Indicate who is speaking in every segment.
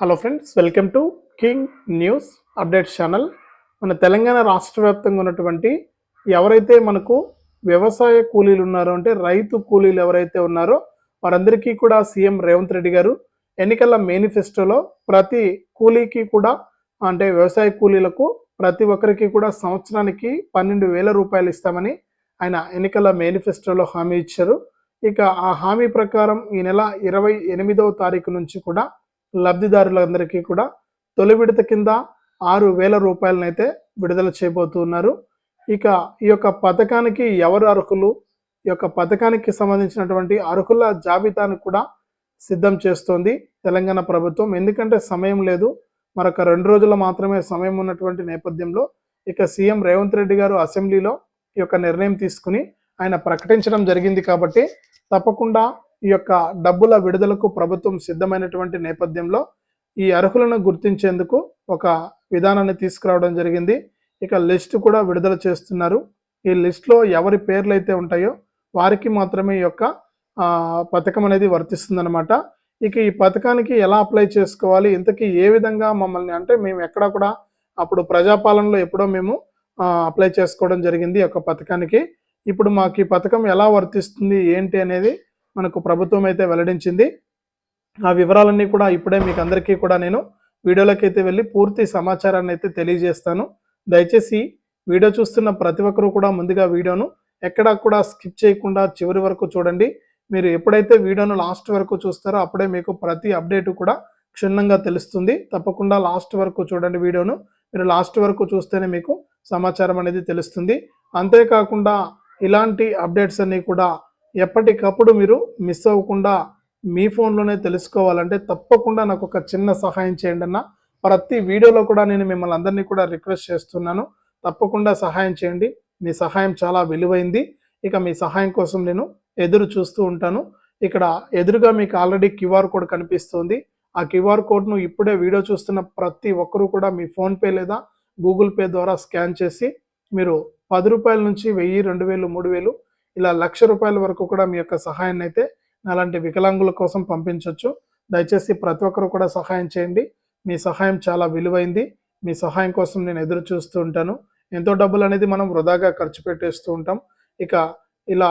Speaker 1: Hello friends welcome to king news update channel. మన తెలంగాణ రాష్ట్ర వ్యాప్తంగా ఉన్నటువంటి ఎవరైతే మనకు వ్యవసాయ కూలీలు ఉన్నారో అంటే రైతు కూలీలు ఎవరైతే ఉన్నారో వారందరికీ కూడా సీఎం రేవంత్ రెడ్డి గారు ఎన్నికల మేనిఫెస్టోలో ప్రతి కూలీకి కూడా అంటే వ్యవసాయ కూలీలకు ప్రతి ఒక్కరికి కూడా సంవత్సరానికి పన్నెండు వేల రూపాయలు ఇస్తామని ఆయన ఎన్నికల మేనిఫెస్టోలో హామీ ఇచ్చారు. ఇక ఆ హామీ ప్రకారం ఈ నెల ఇరవై ఎనిమిదవ తారీఖు నుంచి కూడా లబ్ధిదారులందరికీ కూడా తొలి విడత కింద ఆరు వేల రూపాయలనైతే విడుదల చేయబోతున్నారు ఇక ఈ యొక్క పథకానికి ఎవరు అర్హులు? ఈ యొక్క పథకానికి సంబంధించినటువంటి అర్హుల జాబితాను కూడా సిద్ధం చేస్తోంది తెలంగాణ ప్రభుత్వం. ఎందుకంటే సమయం లేదు. మరొక రెండు రోజులు మాత్రమే సమయం ఉన్నటువంటి నేపథ్యంలో ఇక సీఎం రేవంత్ రెడ్డి గారు అసెంబ్లీలో ఈ యొక్క నిర్ణయం తీసుకుని ఆయన ప్రకటించడం జరిగింది కాబట్టి తప్పకుండా ఈ యొక్క డబ్బుల విడుదలకు ప్రభుత్వం సిద్ధమైనటువంటి నేపథ్యంలో ఈ అర్హులను గుర్తించేందుకు ఒక విధానాన్ని తీసుకురావడం జరిగింది. ఇక లిస్ట్ కూడా విడుదల చేస్తున్నారు. ఈ లిస్ట్లో ఎవరి పేర్లు అయితే ఉంటాయో వారికి మాత్రమే ఈ యొక్క పథకం అనేది వర్తిస్తుందన్నమాట. ఇక ఈ పథకానికి ఎలా అప్లై చేసుకోవాలి? ఇంతకీ ఏ విధంగా మమ్మల్ని అంటే మేము ఎక్కడ కూడా అప్పుడు ప్రజాపాలనలో ఎప్పుడో మేము అప్లై చేసుకోవడం జరిగింది ఈ యొక్క పథకానికి. ఇప్పుడు మాకు ఈ పథకం ఎలా వర్తిస్తుంది? ఏంటి అనేది మనకు ప్రభుత్వం అయితే వెల్లడించింది. ఆ వివరాలన్నీ కూడా ఇప్పుడే మీకు అందరికీ కూడా నేను వీడియోలోకి అయితే వెళ్ళి పూర్తి సమాచారాన్ని అయితే తెలియజేస్తాను. దయచేసి వీడియో చూస్తున్న ప్రతి ఒక్కరూ కూడా ముందుగా వీడియోను ఎక్కడా కూడా స్కిప్ చేయకుండా చివరి వరకు చూడండి. మీరు ఎప్పుడైతే వీడియోను లాస్ట్ వరకు చూస్తారో అప్పుడే మీకు ప్రతి అప్డేట్ కూడా క్షుణ్ణంగా తెలుస్తుంది. తప్పకుండా లాస్ట్ వరకు చూడండి వీడియోను. మీరు లాస్ట్ వరకు చూస్తేనే మీకు సమాచారం అనేది తెలుస్తుంది. అంతేకాకుండా ఇలాంటి అప్డేట్స్ అన్నీ కూడా ఎప్పటికప్పుడు మీరు మిస్ అవ్వకుండా మీ ఫోన్లోనే తెలుసుకోవాలంటే తప్పకుండా నాకు ఒక చిన్న సహాయం చేయండి అన్న. ప్రతి వీడియోలో కూడా నేను మిమ్మల్ని అందరినీ కూడా రిక్వెస్ట్ చేస్తున్నాను. తప్పకుండా సహాయం చేయండి. మీ సహాయం చాలా విలువైంది. ఇక మీ సహాయం కోసం నేను ఎదురు చూస్తూ ఉంటాను. ఇక్కడ ఎదురుగా మీకు ఆల్రెడీ క్యూఆర్ కోడ్ కనిపిస్తుంది. ఆ క్యూఆర్ కోడ్ను ఇప్పుడే వీడియో చూస్తున్న ప్రతి ఒక్కరూ కూడా మీ ఫోన్పే లేదా గూగుల్ పే ద్వారా స్కాన్ చేసి మీరు పది రూపాయల నుంచి వెయ్యి రెండు వేలు మూడు వేలు ఇలా లక్ష రూపాయల వరకు కూడా మీ యొక్క సహాయాన్ని అయితే అలాంటి వికలాంగుల కోసం పంపించవచ్చు దయచేసి ప్రతి ఒక్కరు కూడా సహాయం చేయండి. మీ సహాయం చాలా విలువైంది. మీ సహాయం కోసం నేను ఎదురు చూస్తూ ఉంటాను. ఎంతో డబ్బులు అనేది మనం వృధాగా ఖర్చు పెట్టేస్తూ ఉంటాం. ఇక ఇలా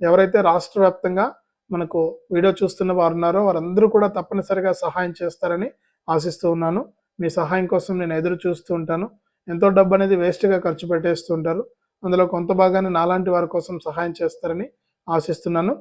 Speaker 1: ఎవరైతే రాష్ట్ర వ్యాప్తంగా మనకు వీడియో చూస్తున్న వారు ఉన్నారో వారందరూ కూడా తప్పనిసరిగా సహాయం చేస్తారని ఆశిస్తూ ఉన్నాను. మీ సహాయం కోసం నేను ఎదురు చూస్తూ ఉంటాను. ఎంతో డబ్బు అనేది వేస్ట్గా ఖర్చు పెట్టేస్తూ ఉంటారు. అందులో కొంత భాగాన్ని నాలాంటి వారి కోసం సహాయం చేస్తారని ఆశిస్తున్నాను.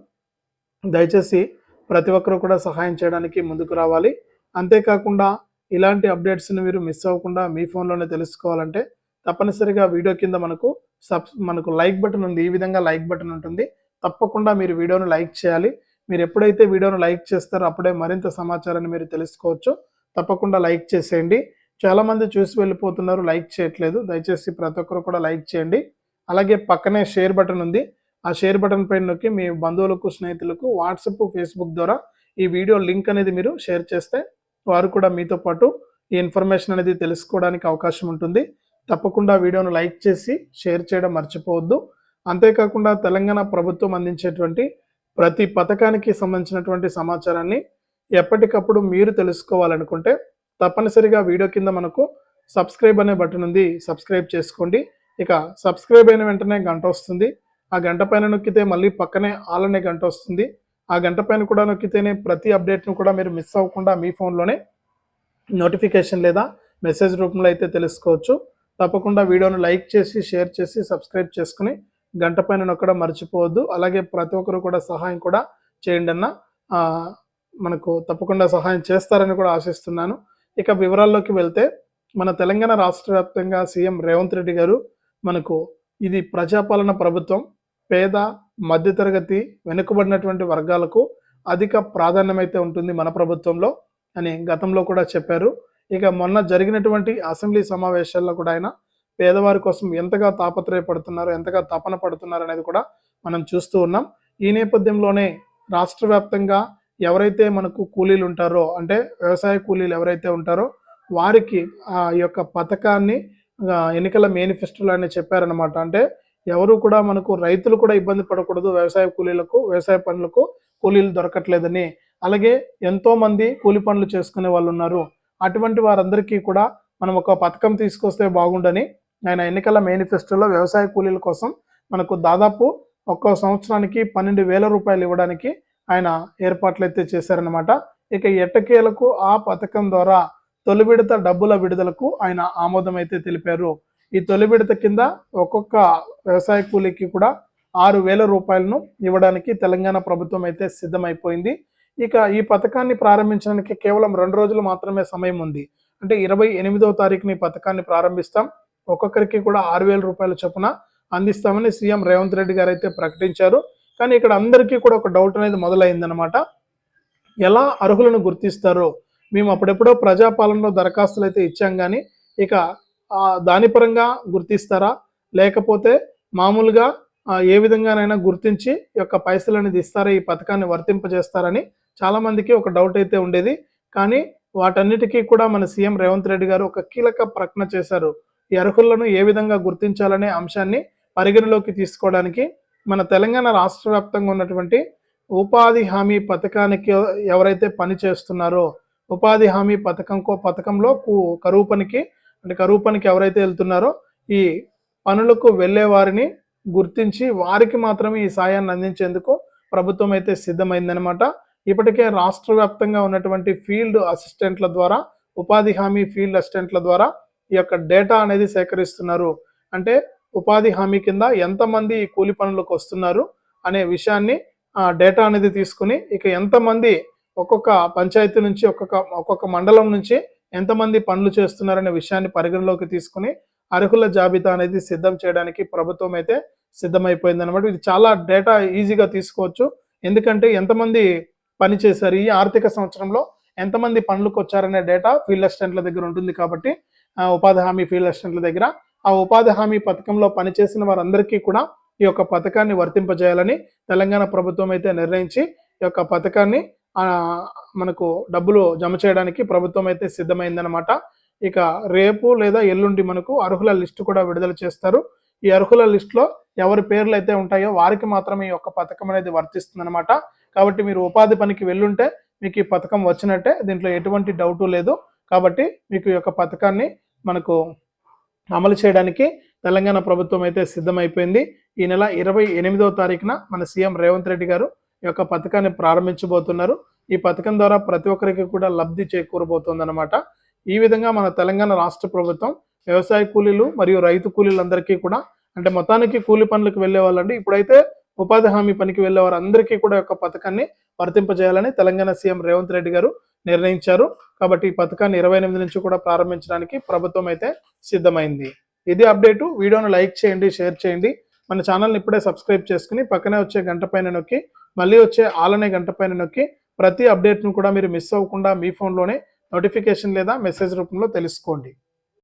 Speaker 1: దయచేసి ప్రతి ఒక్కరూ కూడా సహాయం చేయడానికి ముందుకు రావాలి. అంతేకాకుండా ఇలాంటి అప్డేట్స్ని మీరు మిస్ అవ్వకుండా మీ ఫోన్లోనే తెలుసుకోవాలంటే తప్పనిసరిగా వీడియో కింద మనకు సబ్ మనకు లైక్ బటన్ ఉంది. ఈ విధంగా లైక్ బటన్ ఉంటుంది. తప్పకుండా మీరు వీడియోను లైక్ చేయాలి. మీరు ఎప్పుడైతే వీడియోను లైక్ చేస్తారో అప్పుడే మరింత సమాచారాన్ని మీరు తెలుసుకోవచ్చు. తప్పకుండా లైక్ చేసేయండి. చాలామంది చూసి వెళ్ళిపోతున్నారు. లైక్ చేయట్లేదు. దయచేసి ప్రతి ఒక్కరు కూడా లైక్ చేయండి. అలాగే పక్కనే షేర్ బటన్ ఉంది. ఆ షేర్ బటన్ పైన నొక్కి మీ బంధువులకు స్నేహితులకు వాట్సాప్ ఫేస్బుక్ ద్వారా ఈ వీడియో లింక్ అనేది మీరు షేర్ చేస్తే వారు కూడా మీతో పాటు ఈ ఇన్ఫర్మేషన్ అనేది తెలుసుకోవడానికి అవకాశం ఉంటుంది. తప్పకుండా వీడియోను లైక్ చేసి షేర్ చేయడం మర్చిపోవద్దు. అంతేకాకుండా తెలంగాణ ప్రభుత్వం అందించేటువంటి ప్రతి పథకానికి సంబంధించినటువంటి సమాచారాన్ని ఎప్పటికప్పుడు మీరు తెలుసుకోవాలనుకుంటే తప్పనిసరిగా వీడియో కింద మనకు సబ్స్క్రైబ్ అనే బటన్ ఉంది. సబ్స్క్రైబ్ చేసుకోండి. ఇక సబ్స్క్రైబ్ అయిన వెంటనే గంట వస్తుంది. ఆ గంట పైన నొక్కితే మళ్ళీ పక్కనే ఆల్ అనే గంట వస్తుంది. ఆ గంట పైన కూడా నొక్కితేనే ప్రతి అప్డేట్ను కూడా మీరు మిస్ అవ్వకుండా మీ ఫోన్లోనే నోటిఫికేషన్ లేదా మెసేజ్ రూపంలో అయితే తెలుసుకోవచ్చు. తప్పకుండా వీడియోను లైక్ చేసి షేర్ చేసి సబ్స్క్రైబ్ చేసుకుని గంట పైన నొక్కడం మర్చిపోవద్దు. అలాగే ప్రతి ఒక్కరు కూడా సహాయం కూడా చేయండి అన్న మనకు తప్పకుండా సహాయం చేస్తారని కూడా ఆశిస్తున్నాను. ఇక వివరాల్లోకి వెళ్తే మన తెలంగాణ రాష్ట్ర వ్యాప్తంగా సీఎం రేవంత్ రెడ్డి గారు మనకు ఇది ప్రజాపాలన ప్రభుత్వం పేద మధ్యతరగతి వెనుకబడినటువంటి వర్గాలకు అధిక ప్రాధాన్యమైతే ఉంటుంది మన ప్రభుత్వంలో అని గతంలో కూడా చెప్పారు. ఇక మొన్న జరిగినటువంటి అసెంబ్లీ సమావేశాల్లో కూడా ఆయన పేదవారి కోసం ఎంతగా తాపత్రయపడుతున్నారు ఎంతగా తపన పడుతున్నారు అనేది కూడా మనం చూస్తూ ఉన్నాం. ఈ నేపథ్యంలోనే రాష్ట్ర వ్యాప్తంగా ఎవరైతే మనకు కూలీలు ఉంటారో అంటే వ్యవసాయ కూలీలు ఎవరైతే ఉంటారో వారికి ఆ యొక్క పథకాన్ని ఎన్నికల మేనిఫెస్టోలో ఆయన చెప్పారనమాట అంటే ఎవరు కూడా మనకు రైతులు కూడా ఇబ్బంది పడకూడదు. వ్యవసాయ కూలీలకు వ్యవసాయ పనులకు కూలీలు దొరకట్లేదని. అలాగే ఎంతో మంది కూలి పనులు చేసుకునే వాళ్ళు ఉన్నారు. అటువంటి వారందరికీ కూడా మనం ఒక పథకం తీసుకొస్తే బాగుండని ఆయన ఎన్నికల మేనిఫెస్టోలో వ్యవసాయ కూలీల కోసం మనకు దాదాపు ఒక్కో సంవత్సరానికి పన్నెండు వేల రూపాయలు ఇవ్వడానికి ఆయన ఏర్పాట్లు అయితే చేశారనమాట ఇక ఎట్టకేలకు ఆ పథకం ద్వారా తొలి విడత డబ్బుల విడుదలకు ఆయన ఆమోదం అయితే తెలిపారు. ఈ తొలి విడత కింద ఒక్కొక్క వ్యవసాయ కూలీకి కూడా ఆరు వేల రూపాయలను ఇవ్వడానికి తెలంగాణ ప్రభుత్వం అయితే సిద్ధమైపోయింది. ఇక ఈ పథకాన్ని ప్రారంభించడానికి కేవలం రెండు రోజులు మాత్రమే సమయం ఉంది. అంటే ఇరవై ఎనిమిదవ తారీఖుని పథకాన్ని ప్రారంభిస్తాం. ఒక్కొక్కరికి కూడా ఆరు వేల రూపాయల చొప్పున అందిస్తామని సీఎం రేవంత్ రెడ్డి గారు అయితే ప్రకటించారు. కానీ ఇక్కడ అందరికీ కూడా ఒక డౌట్ అనేది మొదలైందనమాట ఎలా అర్హులను గుర్తిస్తారో మేము అప్పుడెప్పుడో ప్రజాపాలనలో దరఖాస్తులు అయితే ఇచ్చాం కానీ ఇక దాని పరంగా గుర్తిస్తారా? లేకపోతే మామూలుగా ఏ విధంగానైనా గుర్తించి యొక్క పైసలు అనేది ఇస్తారా? ఈ పథకాన్ని వర్తింపజేస్తారని చాలామందికి ఒక డౌట్ అయితే ఉండేది. కానీ వాటన్నిటికీ కూడా మన సీఎం రేవంత్ రెడ్డి గారు ఒక కీలక ప్రకటన చేశారు. ఈ అర్హులను ఏ విధంగా గుర్తించాలనే అంశాన్ని పరిగణలోకి తీసుకోవడానికి మన తెలంగాణ రాష్ట్ర వ్యాప్తంగా ఉన్నటువంటి ఉపాధి హామీ పథకానికి ఎవరైతే పని చేస్తున్నారో ఉపాధి హామీ పథకంకో పథకంలో కు- కరువు పనికి అంటే కరువు పనికి ఎవరైతే వెళ్తున్నారో ఈ పనులకు వెళ్ళే వారిని గుర్తించి వారికి మాత్రమే ఈ సాయాన్ని అందించేందుకు ప్రభుత్వం అయితే సిద్ధమైందనమాట ఇప్పటికే రాష్ట్ర వ్యాప్తంగా ఉన్నటువంటి ఫీల్డ్ అసిస్టెంట్ల ద్వారా ఉపాధి హామీ ఫీల్డ్ అసిస్టెంట్ల ద్వారా ఈ యొక్క డేటా అనేది సేకరిస్తున్నారు. అంటే ఉపాధి హామీ కింద ఎంతమంది ఈ కూలి పనులకు వస్తున్నారు అనే విషయాన్ని డేటా అనేది తీసుకుని ఇక ఎంతమంది ఒక్కొక్క పంచాయతీ నుంచి ఒక్కొక్క ఒక్కొక్క మండలం నుంచి ఎంతమంది పనులు చేస్తున్నారనే విషయాన్ని పరిగణలోకి తీసుకుని అర్హుల జాబితా అనేది సిద్ధం చేయడానికి ప్రభుత్వం అయితే సిద్ధమైపోయింది అనమాట ఇది చాలా డేటా ఈజీగా తీసుకోవచ్చు. ఎందుకంటే ఎంతమంది పని చేశారు? ఈ ఆర్థిక సంవత్సరంలో ఎంతమంది పనులకు వచ్చారనే డేటా ఫీల్డ్ అసిస్టెంట్ల దగ్గర ఉంటుంది కాబట్టి ఆ, ఉపాధి హామీ ఫీల్డ్ అసిస్టెంట్ల దగ్గర. ఆ ఉపాధి హామీ పథకంలో పనిచేసిన వారందరికీ కూడా ఈ యొక్క పథకాన్ని వర్తింపజేయాలని తెలంగాణ ప్రభుత్వం అయితే నిర్ణయించి ఈ యొక్క పథకాన్ని మనకు డబ్బులు జమ చేయడానికి ప్రభుత్వం అయితే సిద్ధమైందనమాట ఇక రేపు లేదా ఎల్లుండి మనకు అర్హుల లిస్టు కూడా విడుదల చేస్తారు. ఈ అర్హుల లిస్టులో ఎవరి పేర్లు అయితే ఉంటాయో వారికి మాత్రమే ఈ యొక్క పథకం అనేది వర్తిస్తుందనమాట కాబట్టి మీరు ఉపాధి పనికి వెళ్ళుంటే మీకు ఈ పథకం వచ్చినట్టే దీంట్లో ఎటువంటి డౌటు లేదు. కాబట్టి మీకు ఈ యొక్క పథకాన్ని మనకు అమలు చేయడానికి తెలంగాణ ప్రభుత్వం అయితే సిద్ధమైపోయింది. ఈ నెల ఇరవై ఎనిమిదవ తారీఖున మన సీఎం రేవంత్ రెడ్డి గారు యొక్క పథకాన్ని ప్రారంభించబోతున్నారు. ఈ పథకం ద్వారా ప్రతి ఒక్కరికి కూడా లబ్ధి చేకూరబోతోందన్నమాట. ఈ విధంగా మన తెలంగాణ రాష్ట్ర ప్రభుత్వం వ్యవసాయ కూలీలు మరియు రైతు కూలీలందరికీ కూడా అంటే మొత్తానికి కూలి పనులకు వెళ్ళే వాళ్ళండి. ఇప్పుడైతే ఉపాధి హామీ పనికి వెళ్ళే వారందరికీ కూడా యొక్క పథకాన్ని వర్తింపజేయాలని తెలంగాణ సీఎం రేవంత్ రెడ్డి గారు నిర్ణయించారు. కాబట్టి ఈ పథకాన్ని ఇరవై ఎనిమిది నుంచి కూడా ప్రారంభించడానికి ప్రభుత్వం అయితే సిద్ధమైంది. ఇది అప్డేటు. వీడియోను లైక్ చేయండి షేర్ చేయండి. మన ఛానల్ని ఇప్పుడే సబ్స్క్రైబ్ చేసుకుని పక్కనే వచ్చే గంట పైన నొక్కి మళ్ళీ వచ్చే ఆలనే గంట పైన నొక్కి ప్రతి అప్డేట్ను కూడా మీరు మిస్ అవ్వకుండా మీ ఫోన్లోనే నోటిఫికేషన్ లేదా మెసేజ్ రూపంలో తెలుసుకోండి.